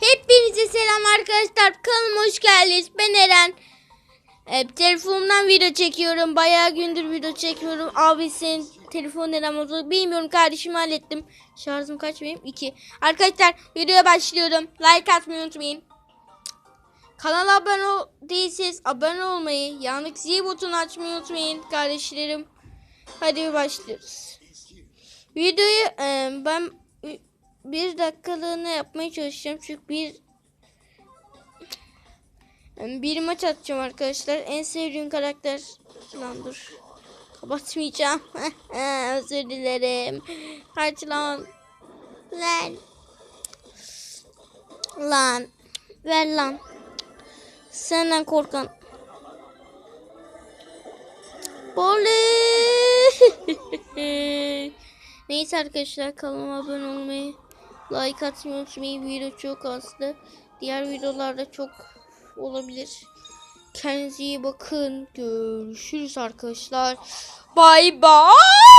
Hepinize selam arkadaşlar. Kanalıma hoş geldiniz. Ben Eren. E, telefonumdan video çekiyorum. Bayağı gündür video çekiyorum. Abi senin telefon neden bozuldu bilmiyorum. Kardeşimi hallettim. Şarjım kaç benim? 2. Arkadaşlar videoya başlıyorum. Like atmayı unutmayın. Kanala abone ol değilseniz abone olmayı, yanındaki zil butonunu açmayı unutmayın kardeşlerim. Hadi başlıyoruz. Videoyu e, ben bir dakikalığına yapmaya çalışacağım çünkü bir bir maç atacağım arkadaşlar. En sevdiğim karakter lan dur. Kapatmayacağım. Özür dilerim. Kaç lan. Lan. Lan. Ver lan. Senden korkan. Oley. Neyse arkadaşlar kanalıma abone olmayı, like atmayı unutmayın. Video çok azdı. Diğer videolarda çok olabilir. Kendinize iyi bakın. Görüşürüz arkadaşlar. Bay bay.